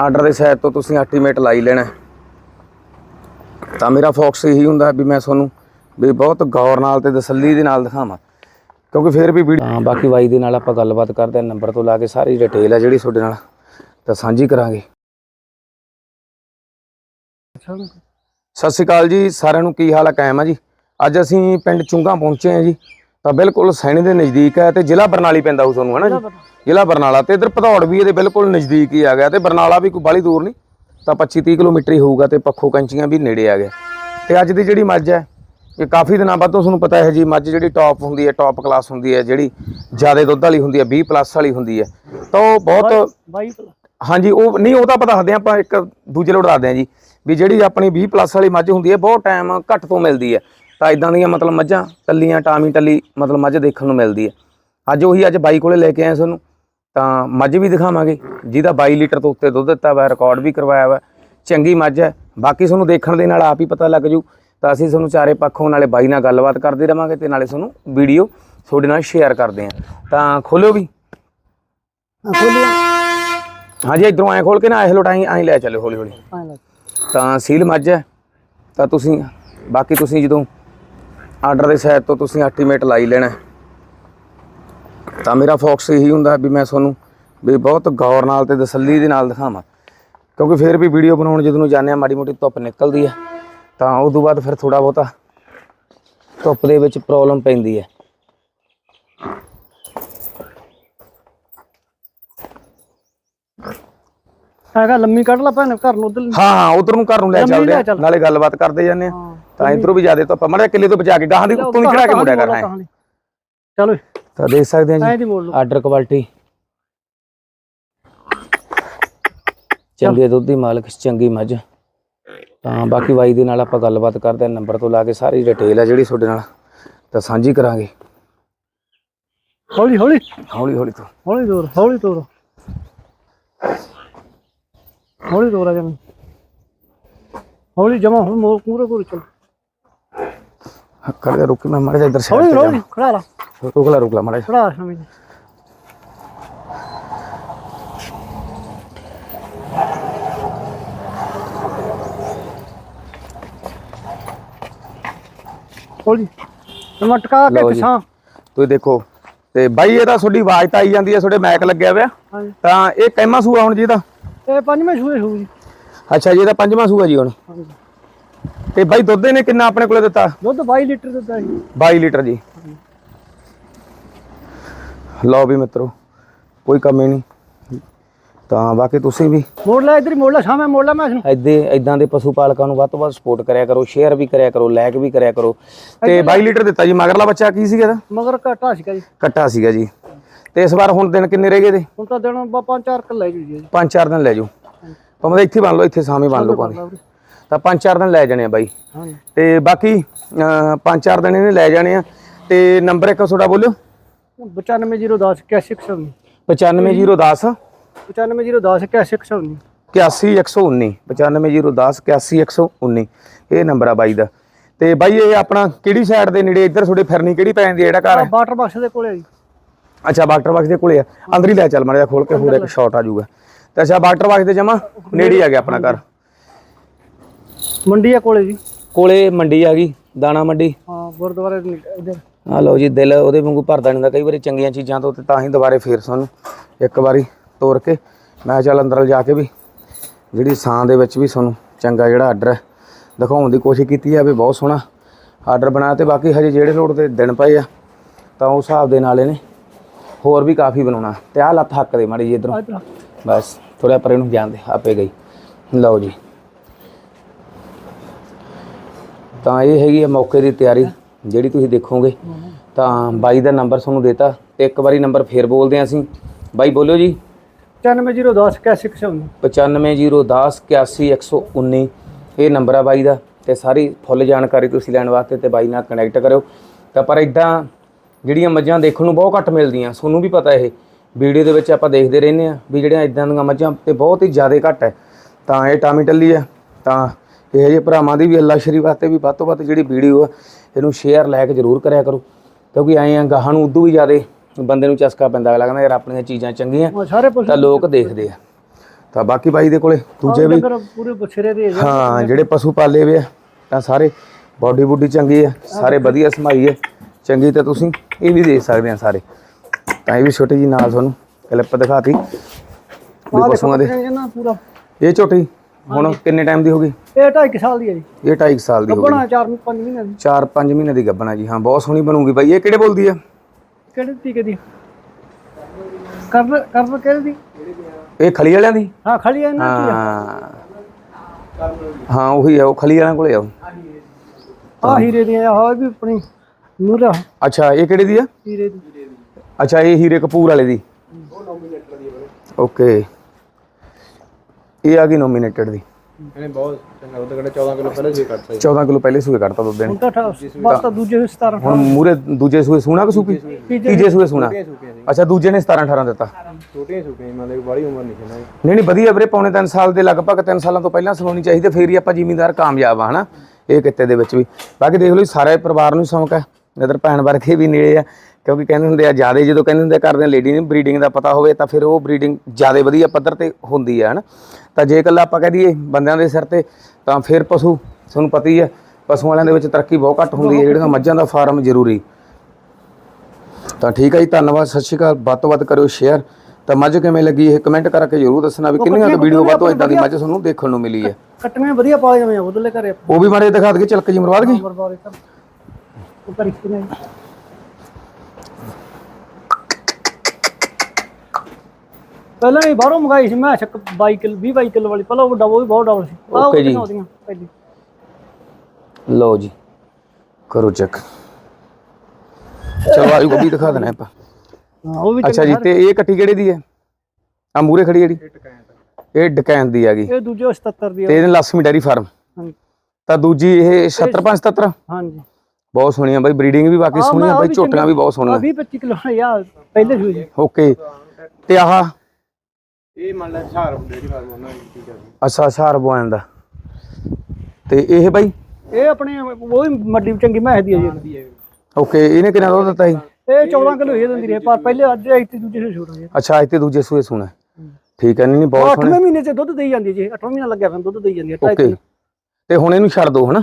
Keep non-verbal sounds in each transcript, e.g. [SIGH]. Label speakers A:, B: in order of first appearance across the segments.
A: Order ਦੇ side ਤੋਂ ਤੁਸੀਂ ਐਸਟੀਮੇਟ ਲਾਈ ਲੈਣਾ। ਤਾਂ ਮੇਰਾ ਫੋਕਸ ਇਹੀ ਹੁੰਦਾ ਵੀ ਮੈਂ ਤੁਹਾਨੂੰ ਵੀ ਬਹੁਤ ਗੌਰ ਨਾਲ ਤੇ ਤਸੱਲੀ ਦੇ ਨਾਲ ਦਿਖਾਵਾਂ। ਕਿਉਂਕਿ ਫਿਰ ਵੀ ਵੀਡੀਓ ਬਾਕੀ ਬਾਈ ਦੇ ਨਾਲ ਆਪਾਂ ਗੱਲਬਾਤ ਕਰਦੇ ਹਾਂ, ਨੰਬਰ ਤੋਂ ਲਾ ਕੇ ਸਾਰੀ ਡਿਟੇਲ ਹੈ ਜਿਹੜੀ ਤੁਹਾਡੇ ਨਾਲ। ਤਾਂ ਸਾਂਝੀ ਕਰਾਂਗੇ। ਸਤਿ ਸ਼੍ਰੀ ਅਕਾਲ ਜੀ, ਸਾਰਿਆਂ ਨੂੰ ਕੀ ਹਾਲ ਹੈ ਕਾਇਮ ਆ ਜੀ? ਅੱਜ ਅਸੀਂ ਪਿੰਡ ਚੁੰਗਾ ਪਹੁੰਚੇ ਹਾਂ ਜੀ। ਤਾਂ ਬਿਲਕੁਲ ਸੈਣੀ ਦੇ ਨਜ਼ਦੀਕ ਹੈ ਤੇ ਜ਼ਿਲ੍ਹਾ ਬਰਨਾਲੀ ਪੈਂਦਾ ਹੋ ਤੁਹਾਨੂੰ ਹੈ ਨਾ ਜੀ? ਜ਼ਿਲ੍ਹਾ ਬਰਨਾਲਾ। ਤੇ ਇਧਰ ਭਦੌੜ ਵੀ ਇਹਦੇ ਬਿਲਕੁਲ ਨਜ਼ਦੀਕ ਹੀ ਆ ਗਿਆ ਤੇ ਬਰਨਾਲਾ ਵੀ ਕੋਈ ਬਾਹਲੀ ਦੂਰ ਨਹੀਂ ਤਾਂ 25 30 ਕਿਲੋਮੀਟਰ ਹੀ ਹੋਊਗਾ ਤੇ ਪੱਖੋ ਕੰਚੀਆਂ ਵੀ ਨੇੜੇ ਆ ਗਿਆ ਤੇ ਅੱਜ ਦੀ ਜਿਹੜੀ ਮੱਝ ਹੈ ਇਹ ਕਾਫੀ ਦਿਨਾਂ ਬਾਅਦ ਤੋਂ ਤੁਹਾਨੂੰ ਪਤਾ ਹੈ ਜੀ ਮੱਝ ਜਿਹੜੀ ਟੌਪ ਹੁੰਦੀ ਹੈ ਟੌਪ ਕਲਾਸ ਹੁੰਦੀ ਹੈ ਜਿਹੜੀ ਜ਼ਿਆਦਾ ਦੁੱਧ ਵਾਲੀ ਹੁੰਦੀ ਹੈ 20 ਪਲੱਸ ਵਾਲੀ ਹੁੰਦੀ ਹੈ। ਤਾਂ ਉਹ ਬਹੁਤ ਹਾਂਜੀ ਉਹ ਨਹੀਂ ਉਹ ਤਾਂ ਆਪਾਂ ਦੱਸਦੇ ਹਾਂ ਆਪਾਂ ਇੱਕ ਦੂਜੇ ਲੋੜ ਦੱਸਦੇ ਹਾਂ ਜੀ ਵੀ ਜਿਹੜੀ ਆਪਣੀ 20 ਪਲੱਸ ਵਾਲੀ ਮੱਝ ਹੁੰਦੀ ਹੈ ਬਹੁਤ ਟਾਈਮ ਘੱਟ ਤੋਂ ਮਿਲਦੀ ਹੈ। ਤਾਂ ਇਦਾਂ ਦੀਆਂ ਮਤਲਬ ਮੱਝਾਂ ਕੱਲੀਆਂ ਟਾਮੀ ਟੱਲੀ ਮਤਲਬ ਮੱਝ ਦੇਖਣ ਨੂੰ ਮਿਲਦੀ ਹੈ ਅੱਜ ਉਹੀ ਅੱਜ ਬਾਈ ਕੋਲੇ ਲੈ ਕੇ ਆਏ ਤੁਹਾਨੂੰ ਤਾਂ ਮੱਝ ਵੀ ਦਿਖਾਵਾਂਗੇ। ਜਿਹਦਾ 22 ਲੀਟਰ ਤੋਂ ਉੱਤੇ ਦੁੱਧ ਦਿੱਤਾ ਹੋਇਆ ਰਿਕਾਰਡ ਵੀ ਕਰਵਾਇਆ ਹੋਇਆ ਚੰਗੀ ਮੱਝ ਹੈ ਬਾਕੀ ਤੁਹਾਨੂੰ ਦੇਖਣ ਦੇ ਨਾਲ ਆਪ ਹੀ ਪਤਾ ਲੱਗ ਜੂ ਤਾਂ ਅਸੀਂ ਤੁਹਾਨੂੰ ਚਾਰੇ ਪੱਖੋਂ ਨਾਲੇ ਬਾਈ ਨਾਲ ਗੱਲਬਾਤ ਕਰਦੇ ਰਵਾਂਗੇ ਤੇ ਨਾਲੇ ਤੁਹਾਨੂੰ ਵੀਡੀਓ ਤੁਹਾਡੇ ਨਾਲ ਸ਼ੇਅਰ ਕਰਦੇ ਹਾਂ ਤਾਂ ਖੋਲਿਓ ਵੀ। ਹਾਂਜੀ ਇਧਰੋਂ ਐ ਖੋਲ ਕੇ ਨਾ ਐ ਲੋਟਾਈ ਐ ਲੈ ਚੱਲਿਓ ਹੌਲੀ ਹੌਲੀ। ਤਾਂ ਸੀਲ ਮੱਝ ਹੈ ਤਾਂ ਤੁਸੀਂ ਬਾਕੀ ਤੁਸੀਂ ਜਦੋਂ ਆਰਡਰ ਦੇ ਸਾਈਡ ਤੋਂ ਤੁਸੀਂ ਐਸਟੀਮੇਟ ਲਾਈ ਲੈਣਾ। ਤਾਂ ਮੇਰਾ ਫੋਕਸ ਇਹੀ ਹੁੰਦਾ ਵੀ ਮੈਂ ਤੁਹਾਨੂੰ ਵੀ ਬਹੁਤ ਗੌਰ ਨਾਲ ਤੇ ਤਸੱਲੀ ਦੇ ਨਾਲ ਦਿਖਾਵਾਂ ਕਿਉਂਕਿ ਫਿਰ ਵੀ ਵੀਡੀਓ ਬਣਾਉਣ ਜਦੋਂ ਨੂੰ ਜਾਂਦੇ ਆ ਮਾੜੀ ਮੋਟੀ ਧੁੱਪ ਨਿਕਲਦੀ ਹੈ ਤਾਂ ਉਸ ਤੋਂ ਬਾਅਦ ਫਿਰ ਥੋੜਾ ਬਹੁਤਾ ਧੁੱਪ ਦੇ ਵਿੱਚ ਪ੍ਰੋਬਲਮ ਪੈਂਦੀ ਹੈ
B: ਹੈਗਾ ਲੰਮੀ ਕੱਢ ਲਾ ਭੈਣ ਘਰ ਨੂੰ ਉਧਰ
A: ਹਾਂ ਉਧਰ ਨੂੰ ਘਰ ਨੂੰ ਲੈ ਚੱਲਦੇ ਆ। ਨਾਲੇ ਗੱਲਬਾਤ ਕਰਦੇ ਜਾਂਦੇ ਆ ਤਾਂ ਇਧਰੋਂ ਵੀ ਜ਼ਿਆਦਾ ਧੁੱਪ ਮੜੇ ਕਿੱਲੇ ਤੋਂ ਬਚਾ ਕੇ ਗਾਹਾਂ ਦੀ ਉੱਤੋਂ ਦੀ ਚੜਾ ਕੇ ਮੁੜਿਆ ਕਰ ਹੈ
B: ਚਲੋ
A: ਤਾਂ ਦੇਖ ਸਕਦੇ ਆ ਜੀ। Order quality. ਚੰਗੇ ਦੁੱਧ ਦੀ ਮਾਲਕ ਚੰਗੀ ਮੱਝ। ਤਾਂ ਬਾਕੀ ਬਾਈ ਦੇ ਨਾਲ ਆਪਾਂ ਗੱਲਬਾਤ ਕਰਦੇ ਹਾਂ ਨੰਬਰ ਤੋਂ ਲਾ ਕੇ ਸਾਰੀ ਡਿਟੇਲ ਹੈ ਜਿਹੜੀ ਤੁਹਾਡੇ ਨਾਲ। ਤਾਂ ਸਾਂਝੀ ਕਰਾਂਗੇ।
B: ਹੌਲੀ ਹੌਲੀ।
A: ਹੌਲੀ ਹੌਲੀ ਤੋਂ
B: ਹੌਲੀ ਦੂਰ ਹੌਲੀ ਦੂਰ ਹੌਲੀ ਦੂਰ ਆ ਜਾ ਹੌਲੀ ਜਮਾ ਹੁਣ ਮੋਰ ਪੂਰੇ ਪੂਰੇ ਚੱਲ। ਕੇ
A: ਲਓ ਜੀ।
B: ਕਿਸਾਂ
A: ਤੁਸੀਂ ਦੇਖੋ ਤੇ ਬਾਈ ਇਹਦਾ ਤੁਹਾਡੀ ਆਵਾਜ਼ ਤਾਂ ਆਈ ਜਾਂਦੀ ਹੈ ਤੁਹਾਡੇ ਮੈਕ ਲੱਗਿਆ ਹੋਇਆ
B: ਹਾਂਜੀ
A: ਤਾਂ ਇਹ ਕਹਿਮਾ ਸੂਆ ਹੁਣ ਜੀ ਇਹਦਾ
B: ਇਹ ਪੰਜਵੇਂ ਸੂਏ ਸੂ ਜੀ
A: ਅੱਛਾ ਜੀ ਇਹਦਾ ਪੰਜਵਾਂ ਸੂਆ ਜੀ ਹੁਣ
B: ਹਾਂਜੀ
A: ਤੇ ਬਾਈ ਦੁੱਧ ਇਹਨੇ ਕਿੰਨਾ ਆਪਣੇ ਕੋਲੇ ਦਿੱਤਾ?
B: ਦੁੱਧ 22 ਲੀਟਰ ਦਿੱਤਾ ਜੀ
A: 22 ਲੀਟਰ ਜੀ। ਲਓ ਵੀ ਮਿੱਤਰੋ ਕੋਈ ਕਮੀ ਨਹੀਂ। ਤਾਂ ਬਾਕੀ ਤੁਸੀਂ ਵੀ
B: ਮੋੜ ਲੈ ਇਧਰ ਮੋੜ ਲੈ ਸਾਹਮਣੇ ਮੋੜ ਲੈ ਮੈਂ ਇਸਨੂੰ।
A: ਐਦੇ ਇਦਾਂ ਦੇ ਪਸ਼ੂ ਪਾਲਕਾਂ ਨੂੰ ਵੱਧ ਤੋਂ ਵੱਧ ਸਪੋਰਟ ਕਰਿਆ ਕਰੋ ਸ਼ੇਅਰ ਵੀ ਕਰਿਆ ਕਰੋ ਲਾਈਕ ਵੀ ਕਰਿਆ ਕਰੋ। ਤੇ 22 ਲੀਟਰ ਦਿੱਤਾ ਜੀ ਮਗਰਲਾ ਬੱਚਾ ਕੀ ਸੀਗਾ ਇਹਦਾ?
B: ਮਗਰ ਘਟਾ ਸੀਗਾ ਜੀ।
A: ਕੱਟਾ ਸੀਗਾ ਜੀ। ਤੇ ਇਸ ਵਾਰ ਹੁਣ ਦਿਨ ਕਿੰਨੇ ਰਹਿ ਗਏ ਦੇ
B: ਹੁਣ ਤਾਂ ਦਿਨ ਬਾ ਪੰਜ ਚਾਰ ਕੱਲੇ ਜੀ ਜੀ
A: ਪੰਜ ਚਾਰ ਦਿਨ ਲੈ ਜਾਓ ਭਾਵੇਂ ਇੱਥੇ ਬੰਨ ਲਓ ਇੱਥੇ ਸਾਹਮਣੇ ਬੰਨ ਲਓ ਭਾਵੇਂ। ਤਾਂ ਪੰਜ ਚਾਰ ਦਿਨ ਲੈ ਜਾਣੇ ਆ ਬਾਈ। ਤੇ ਬਾਕੀ ਅਹ, ਪੰਜ ਚਾਰ ਦਿਨ ਇਹਨੇ ਲੈ ਜਾਣੇ ਆ। ਤੇ ਨੰਬਰ ਇੱਕ ਤੁਹਾਡਾ ਬੋਲਿਓ।
B: 95010 8119
A: 95010
B: 95010 8119
A: 81119 95010 81119 ਇਹ ਨੰਬਰ ਆ ਬਾਈ ਦਾ। ਤੇ ਬਾਈ ਇਹ ਆਪਣਾ ਕਿਹੜੀ ਸਾਈਡ ਦੇ ਨੇੜੇ ਇੱਧਰ ਤੁਹਾਡੇ ਫਿਰਨੀ ਕਿਹੜੀ ਪੈ ਜਾਂਦੀ ਹੈ ਜਿਹੜਾ ਘਰ ਹੈ
B: ਵਾਟਰ ਬਾਕਸ ਦੇ ਕੋਲੇ ਆ ਜੀ।
A: ਅੱਛਾ ਬਾਕਟਰ ਬਾਕਸ ਦੇ ਕੋਲੇ ਆ। ਅੰਦਰ ਹੀ ਲੈ ਚੱਲ ਜਿਹਾ ਖੋਲ ਕੇ ਹੋਰ ਇੱਕ ਸ਼ਾਟ ਆ ਜਾਊਗਾ। ਤੇ ਅੱਛਾ ਬਾਕਟਰ ਬਾਕਸ ਦੇ ਜਮਾ ਨੇੜੇ ਆ ਗਿਆ ਆਪਣਾ ਘਰ।
B: ਮੰਡੀ ਆ ਕੋਲੇ ਜੀ?
A: ਕੋਲੇ ਮੰਡੀ ਆ ਗਈ ਦਾਣਾ ਮੰਡੀ।
B: ਹਾਂ ਗੁਰਦੁਆਰੇ ਦੇ ਇਧਰ।
A: ਆ ਲਓ ਜੀ ਦਿਲ ਉਹਦੇ ਵਾਂਗੂ ਭਰਦਾ ਨਹੀਂ ਹੁੰਦਾ ਕਈ ਵਾਰੀ ਚੰਗੀਆਂ ਚੀਜ਼ਾਂ ਤੋਂ ਤੇ ਤਾਂ ਹੀ ਦੁਬਾਰੇ ਫੇਰ ਸਾਨੂੰ ਇੱਕ ਵਾਰੀ ਤੋਰ ਕੇ ਮੈਂ ਚੱਲ ਅੰਦਰ ਜਾ ਕੇ ਵੀ ਜਿਹੜੀ ਸਾਂ ਦੇ ਵਿੱਚ ਵੀ ਸਾਨੂੰ ਚੰਗਾ ਜਿਹੜਾ ਆਰਡਰ ਹੈ ਦਿਖਾਉਣ ਦੀ ਕੋਸ਼ਿਸ਼ ਕੀਤੀ ਜਾਵੇ ਬਹੁਤ ਸੋਹਣਾ ਆਰਡਰ ਬਣਾਇਆ ਤੇ ਬਾਕੀ ਹਜੇ ਜਿਹੜੇ ਲੋੜ ਦੇ ਦਿਨ ਪਏ ਆ ਤਾਂ ਉਸ ਹਿਸਾਬ ਦੇ ਨਾਲ ਇਹਨੇ ਹੋਰ ਵੀ ਕਾਫੀ ਬਣਾਉਣਾ। ਤੇ ਆਹ ਲੱਤ ਹੱਕ ਦੇ ਮਾੜੀ ਜੀ ਇਧਰੋਂ।
B: ਇਧਰ
A: ਬਸ ਥੋੜਾ ਪਰੇ ਨੂੰ ਜਾਣ ਦੇ ਆਪੇ ਗਈ। ਲਓ ਜੀ। ਤਾਂ ਇਹ ਹੈਗੀ ਹੈ ਮੌਕੇ ਦੀ ਤਿਆਰੀ ਜਿਹੜੀ ਤੁਸੀਂ ਦੇਖੋਗੇ। ਤਾਂ ਬਾਈ ਦਾ ਨੰਬਰ ਤੁਹਾਨੂੰ ਦੇਤਾ ਤੇ ਇੱਕ ਵਾਰੀ ਨੰਬਰ ਫੇਰ ਬੋਲਦੇ ਹਾਂ ਅਸੀਂ। ਬਾਈ ਬੋਲਿਓ ਜੀ।
B: 95010 8119
A: 95010 81119 ਇਹ ਨੰਬਰ ਆ ਬਾਈ ਦਾ ਤੇ ਸਾਰੀ ਫੁੱਲ ਜਾਣਕਾਰੀ ਤੁਸੀਂ ਲੈਣ ਵਾਸਤੇ ਤੇ ਬਾਈ ਨਾਲ ਕਨੈਕਟ ਕਰਿਓ। ਤਾਂ ਪਰ ਇਦਾਂ ਜਿਹੜੀਆਂ ਮੱਝਾਂ ਦੇਖਣ ਨੂੰ ਬਹੁਤ ਘੱਟ ਮਿਲਦੀਆਂ ਤੁਹਾਨੂੰ ਵੀ ਪਤਾ ਇਹ। ਵੀਡੀਓ ਦੇ ਵਿੱਚ ਆਪਾਂ ਦੇਖਦੇ ਰਹਿੰਦੇ ਆ ਵੀ ਜਿਹੜੀਆਂ ਇਦਾਂ ਦੀਆਂ ਮੱਝਾਂ ਤੇ ਬਹੁਤ ਹੀ ਜ਼ਿਆਦਾ ਘੱਟ ਹੈ। ਤਾਂ ਇਹ ਟਾਮੀ ਟੱਲੀ ਆ ਤਾਂ ਇਹ ਜਿਹੇ ਭਰਾਵਾਂ ਦੀ ਵੀ ਅੱਲਾ ਸ਼ਰੀ ਵਾਸਤੇ ਵੀ ਵੱਧ ਤੋਂ ਵੱਧ ਜਿਹੜੀ ਵੀਡੀਓ ਆ ਇਹਨੂੰ ਸ਼ੇਅਰ ਲਾਇਕ ਜ਼ਰੂਰ ਕਰਿਆ ਕਰੋ। ਕਿਉਂਕਿ ਐਂ ਆ ਗਾਹਾਂ ਨੂੰ ਉਦੋਂ ਵੀ ਜ਼ਿਆਦਾ ਬੰਦੇ ਨੂੰ ਚਸਕਾ ਪੈਂਦਾ ਅਗਲਾ ਕਹਿੰਦਾ ਯਾਰ ਆਪਣੀਆਂ ਚੀਜ਼ਾਂ ਚੰਗੀਆਂ ਤਾਂ ਲੋਕ ਦੇਖਦੇ ਆ। ਤਾਂ ਬਾਕੀ ਬਾਈ ਦੇ ਕੋਲੇ ਦੂਜੇ ਵੀ
B: ਪੂਰੇ ਬਛਰੇ ਦੇ।
A: ਹਾਂ ਜਿਹੜੇ ਪਸ਼ੂ ਪਾਲੇ ਵੇ ਆ ਤਾਂ ਸਾਰੇ ਬਾਡੀ ਬੁੱਡੀ ਚੰਗੀ ਆ ਸਾਰੇ ਵਧੀਆ ਸਮਾਈ ਹੈ ਚੰਗੀ ਤਾਂ ਤੁਸੀਂ ਇਹ ਵੀ ਦੇਖ ਸਕਦੇ ਆ ਸਾਰੇ। ਤਾਂ ਇਹ ਵੀ ਛੋਟੀ ਜੀ ਨਾਲ ਤੁਹਾਨੂੰ ਕਲਿੱਪ ਦਿਖਾਤੀ। ਵੀ ਪਸ਼ੂਆਂ ਦੇ ਇਹ ਝੋਟੀ ਹੁਣ ਕਿੰਨੇ ਟਾਈਮ ਦੀ ਹੋ ਗਈ?
B: ਇਹ 2.5 ਸਾਲ ਦੀ ਹੈ ਜੀ।
A: ਇਹ 2.5 ਸਾਲ ਦੀ ਹੋ ਗਈ।
B: ਬਣਾ 4 5 ਮਹੀਨੇ ਦੀ।
A: 4-5 ਮਹੀਨੇ ਦੀ ਗੱਭਣਾ ਜੀ। ਹਾਂ ਬਹੁਤ ਸੋਹਣੀ ਬਣੂਗੀ ਬਾਈ। ਇਹ ਕਿਹੜੇ ਬੋਲਦੀ ਆ?
B: ਕਿਹੜੇ ਟੀਕੇ ਦੀ ਕਰ ਕਰ ਕਿਹੜੇ ਦੀ?
A: ਇਹ ਖਲੀ ਵਾਲਿਆਂ ਦੀ?
B: ਹਾਂ ਖੜੀ ਹੈ ਨਾ
A: ਹਾਂ। ਹਾਂ ਉਹੀ ਆ ਉਹ ਖਲੀ ਵਾਲਿਆਂ ਕੋਲੇ ਆ ਉਹ।
B: ਆ ਹੀਰੇ ਦੀ ਆ ਹੋਏ ਵੀ ਆਪਣੀ ਨੂਰਾ
A: ਅੱਛਾ ਇਹ ਕਿਹੜੇ ਦੀ ਆ?
B: ਹੀਰੇ ਦੀ।
A: ਅੱਛਾ ਇਹ ਹੀਰੇ ਕਪੂਰ ਵਾਲੇ ਦੀ। ਓਕੇ। ਇਹ ਆ ਗਈ ਨੋਮੀਨੇਟਡ ਦੀ।
C: ਇਹਨੇ ਬਹੁਤ ਚੰਗਾ ਦੁੱਧ ਕੱਢਿਆ 14 ਕਿਲੋ ਪਹਿਲਾਂ ਜੀ ਕੱਢਤਾ
A: 14 ਕਿਲੋ ਪਹਿਲੇ ਸੂਏ ਕੱਢਤਾ ਦੁੱਧ ਦੇਣ
B: ਹੁਣ ਤਾਂ ਠਾ- ਬਸ ਤਾਂ ਦੂਜੇ ਵਿੱਚ 17
A: ਹੁਣ ਮੂਰੇ ਦੂਜੇ ਸੂਏ ਸੂਣਾ ਕਿ ਸੂਪੀ? ਤੀਜੇ ਸੂਏ ਸੂਣਾ। ਅੱਛਾ ਦੂਜੇ ਨੇ 17 18 ਦਿੱਤਾ।
C: ਛੋਟੀਆਂ ਛੋਟੀਆਂ ਮਤਲਬ ਬੜੀ ਉਮਰ ਨਹੀਂ ਸੀ ਨਾ
A: ਨਹੀਂ ਨਹੀਂ ਵਧੀਆ ਵੀਰੇ ਪੌਣੇ 3 ਸਾਲ ਦੇ ਲਗਭਗ 3 ਸਾਲਾਂ ਤੋਂ ਪਹਿਲਾਂ ਸਵਾਉਣੀ ਚਾਹੀਦੀ ਫੇਰ ਹੀ ਆਪਾਂ ਜ਼ਿਮੀਂਦਾਰ ਕਾਮਯਾਬ ਆ ਹਨਾ? ਇਹ ਕਿੱਤੇ ਦੇ ਵਿੱਚ ਵੀ। ਬਾਕੀ ਦੇਖ ਲਓ ਜੀ, ਸਾਰੇ ਪਰਿਵਾਰ ਨੂੰ ਸ਼ੌਂਕ ਹੈ। ਇਧਰ ਭੈਣ ਵਰਗੇ ਵੀ ਨੇੜੇ ਆ ਕਿਉਂਕਿ ਕਹਿੰਦੇ ਹੁੰਦੇ ਆ ਜਿਆਦੇ ਜਦੋਂ ਕਹਿੰਦੇ ਹੁੰਦੇ ਆ ਕਰਦੇ ਆ ਲੇਡੀ ਨੂੰ ਬਰੀਡਿੰਗ ਦਾ ਪਤਾ ਹੋਵੇ ਤਾਂ ਫਿਰ ਉਹ ਬਰੀਡਿੰਗ ਜਿਆਦੇ ਵਧੀਆ ਪੱਧਰ ਤੇ ਹੁੰਦੀ ਹੈ ਹਨਾ? ਤਾਂ ਜੇ ਇਕੱਲਾ ਆਪਾਂ ਕਹਿ ਦਈਏ ਬੰਦਿਆਂ ਦੇ ਸਿਰ ਤੇ ਤਾਂ ਫਿਰ ਪਸ਼ੂ ਤੁਹਾਨੂੰ ਪਤਾ ਹੀ ਹੈ ਪਸ਼ੂ ਵਾਲਿਆਂ ਦੇ ਵਿੱਚ ਤਰੱਕੀ ਬਹੁਤ ਘੱਟ ਹੁੰਦੀ ਹੈ ਜਿਹੜੀਆਂ ਮੱਝਾਂ ਦਾ ਫਾਰਮ ਜ਼ਰੂਰੀ। ਤਾਂ ਠੀਕ ਹੈ ਜੀ ਧੰਨਵਾਦ ਸਤਿ ਸ਼੍ਰੀ ਅਕਾਲ ਵੱਧ ਤੋਂ ਵੱਧ ਕਰਿਓ ਸ਼ੇਅਰ ਤਾਂ ਮੱਝ ਕਿਵੇਂ ਲੱਗੀ ਇਹ ਕਮੈਂਟ ਕਰਕੇ ਜਰੂਰ ਦੱਸਣਾ ਵੀ ਕਿੰਨੀਆਂ ਕੁ ਵੀਡੀਓ ਵੱਧ ਤੋਂ ਇਦਾਂ ਦੀ ਮੱਝ ਤੁਹਾਨੂੰ ਦੇਖਣ ਨੂੰ ਮਿਲੀ ਹੈ
B: ਕੱਟਵੇਂ ਵਧੀਆ ਪਾਲੇ ਜਵੇਂ ਉਧਰਲੇ ਘਰੇ।
A: ਉਹ ਵੀ ਮਾਰੇ ਦਿਖਾ ਦਈਏ ਚਲਕ ਜੀ ਮਰਵਾ ਦਈਏ
B: ਕਰੀ ਕਿਨੇ ਪਹਿਲਾਂ ਹੀ ਬਾਹਰੋਂ ਮੰਗਾਈ ਸੀ ਮੈਂ ਛੱਕ 22 ਕਿਲੋ 20 22 ਕਿਲੋ ਵਾਲੀ ਪਹਿਲਾਂ ਉਹ ਡਬਲ ਵੀ ਬਹੁਤ ਡਬਲ ਸੀ। ਆਹ
A: Okay ਜੀ।
B: ਉਹਦੀਆਂ ਪਹਿਲੀ।
A: ਲਓ ਜੀ। ਕਰੋ ਚੈੱਕ। ਚਲੋ ਆਜੂ ਗੋਭੀ ਦਿਖਾ ਦੇਣਾ ਆਪਾਂ।
B: ਹਾਂ ਉਹ ਵੀ
A: ਅੱਛਾ ਜੀ ਤੇ ਇਹ ਕੱਟੀ ਕਿਹੜੇ ਦੀ ਹੈ? ਆ ਮੂਰੇ ਖੜੀ ਜਿਹੜੀ? ਇਹ ਡਕੈਨ ਦੀ ਹੈਗੀ।
B: ਇਹ ਦੂਜੇ 77 ਦੀ ਆ।
A: ਤੇ ਇਹ ਲక్ష్ਮੀ ਡੈਰੀ ਫਾਰਮ।
B: ਹਾਂਜੀ
A: ਤਾਂ ਦੂਜੀ ਇਹ 7577
B: ਹਾਂਜੀ।
A: ਬਹੁਤ ਸੋਹਣੀਆਂ ਬਾਈ ਬਰੀਡਿੰਗ ਵੀ ਬਾਕੀ ਸੋਹਣੀਆਂ ਬਾਈ ਝੋਟੀਆਂ ਵੀ ਬਹੁਤ
B: ਆ
A: ਸੋਹਣੀਆਂ
B: 20 25 ਕਿਲੋ ਯਾਰ ਪਹਿਲੇ ਜੀ
A: ਓਕੇ ਤੇ ਆਹ
C: ਇਹ ਮੰਨ ਲੈ ਹਜ਼ਾਰ ਹੁੰਦੇ ਦੀ ਫਾਰਮ ਉਹਨਾਂ ਦੀ ਠੀਕ ਹੈ ਜੀ
A: ਅੱਛਾ ਹਸ਼ਾਰ ਬੋਇਨ ਦਾ ਤੇ ਇਹ ਬਾਈ
B: ਇਹ ਆਪਣੇ ਉਹ ਵੀ ਮੱਡੀ ਚੰਗੀ ਮੈਂ ਦੀ ਜੀ
A: ਓਕੇ ਇਹਨੇ ਕਿੰਨਾ ਦੁੱਧ ਦਿੱਤਾ ਸੀ
B: ਇਹ 14 ਕਿਲੋ ਇਹ ਦਿੰਦੀ ਰਹੀ ਪਰ ਪਹਿਲੇ ਅੱਜ ਆਈ ਤੇ ਦੂਜੇ ਸੇ ਛੋਟਾ ਜੀ
A: ਅੱਛਾ ਅੱਜ ਤੇ ਦੂਜੇ ਸੂਏ ਸੁਣਾ ਠੀਕ ਹੈ ਨਹੀਂ ਨਹੀਂ ਬਹੁਤ ਸੋਹਣੇ
B: 8ਵੇਂ ਮਹੀਨੇ ਚ ਦੁੱਧ ਦੇਈ ਜਾਂਦੀ ਜੀ 8ਵਾਂ ਮਹੀਨਾ ਲੱਗਿਆ ਫਿਰ ਦੁੱਧ ਦੇਈ ਜਾਂਦੀ ਹੈ
A: ਓਕੇ ਤੇ ਹੁਣ ਇਹਨੂੰ ਛੱਡ ਦੋ ਹਨਾ।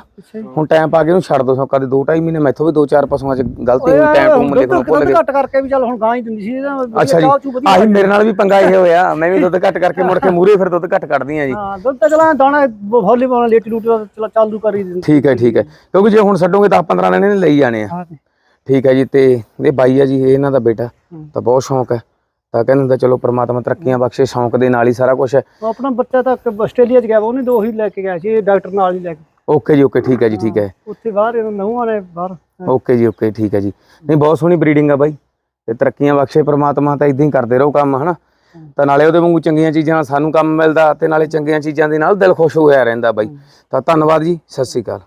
A: ਹੁਣ ਟਾਈਮ ਪਾ ਕੇ ਇਹਨੂੰ ਛੱਡ ਦੋ ਸੋ ਕਦੇ 2.5 ਮਹੀਨੇ ਮੈਥੋਂ ਵੀ 2-4 ਪਸ਼ੂਆਂ 'ਚ ਗਲਤੀ ਹੋਈ ਟਾਈਮ ਟੂਮ ਲਿਖਣਾ ਭੁੱਲ ਗਿਆ
B: ਘੱਟ ਕਰਕੇ ਵੀ ਚੱਲ ਹੁਣ ਗਾਂ ਹੀ ਦਿੰਦੀ ਸੀ ਇਹਦਾ
A: ਅੱਛਾ ਜੀ
B: ਚਾਹ ਚੂਹ ਵਧੀਆ
A: ਆਹੀ ਮੇਰੇ ਨਾਲ ਵੀ ਪੰਗਾ ਇਹ ਹੋਇਆ ਮੈਂ ਵੀ ਦੁੱਧ ਘੱਟ ਕਰਕੇ [LAUGHS] ਮੁੜ ਕੇ ਮੂਰੇ ਫਿਰ ਦੁੱਧ ਘੱਟ ਕੱਢਦੀ ਆ ਜੀ।
B: ਹਾਂ ਦੁੱਧ ਤਾਂ ਚਲਾ ਦਾਣਾ ਵਾਲੀਬਾਲ ਲੇਟ ਲੂਟ ਚਲਾ ਚਾਲੂ ਕਰ ਦਿੰਦੀ।
A: ਠੀਕ ਹੈ ਠੀਕ ਹੈ। ਕਿਉਂਕਿ ਜੇ ਹੁਣ ਛੱਡੋਗੇ 10-15 ਦਿਨ ਇਹਨੇ ਲਈ ਜਾਣੇ ਆ। ਠੀਕ ਹੈ ਜੀ ਤੇ ਇਹ ਬਾਈ ਆ ਜੀ ਇਹ ਇਹਨਾਂ ਦਾ ਬੇਟਾ ਤਾਂ ਬਹੁਤ ਸ਼ੌਂਕ ਹੈ। ਤਾਂ ਕਹਿੰਦੇ ਹੁੰਦਾ ਚਲੋ ਪ੍ਰਮਾਤਮਾ ਤਰੱਕੀਆਂ ਬਖਸ਼ੇ ਸ਼ੌਂਕ ਦੇ ਨਾਲ ਹੀ ਸਾਰਾ ਕੁਝ ਹੈ।
B: ਉਹ ਆਪਣਾ ਬੱਚਾ ਤਾਂ ਆਸਟ੍ਰੇਲੀਆ ਚ ਗਿਆ ਵਾ, ਉਹਨੇ ਦੋ ਹੀ ਲੈ ਕੇ ਗਿਆ ਸੀ ਡਾਕਟਰ ਨਾਲ ਹੀ ਲੈ ਕੇ।
A: ਓਕੇ ਜੀ ਓਕੇ ਠੀਕ ਹੈ ਜੀ ਠੀਕ ਹੈ।
B: ਉੱਥੇ ਬਾਹਰ ਇਹਨਾਂ ਨਹੁੰ ਵਾਲੇ ਬਾਹਰ।
A: ਓਕੇ ਜੀ ਓਕੇ ਠੀਕ ਹੈ ਜੀ। ਨਹੀਂ ਬਹੁਤ ਸੋਹਣੀ ਬਰੀਡਿੰਗ ਆ ਬਾਈ। ਤੇ ਤਰੱਕੀਆਂ ਬਖਸ਼ੇ ਪ੍ਰਮਾਤਮਾ ਤਾਂ ਇਦਾਂ ਹੀ ਕਰਦੇ ਰਹੋ ਕੰਮ ਹਨਾ? ਤਾਂ ਨਾਲੇ ਉਹਦੇ ਵਾਂਗੂ ਚੰਗੀਆਂ ਚੀਜ਼ਾਂ ਨਾਲ ਸਾਨੂੰ ਕੰਮ ਮਿਲਦਾ ਤੇ ਨਾਲੇ ਚੰਗੀਆਂ ਚੀਜ਼ਾਂ ਦੇ ਨਾਲ ਦਿਲ ਖੁਸ਼ ਹੋਇਆ ਰਹਿੰਦਾ ਬਾਈ। ਤਾਂ ਧੰਨਵਾਦ ਜੀ ਸਤਿ ਸ੍ਰੀ ਅਕਾਲ।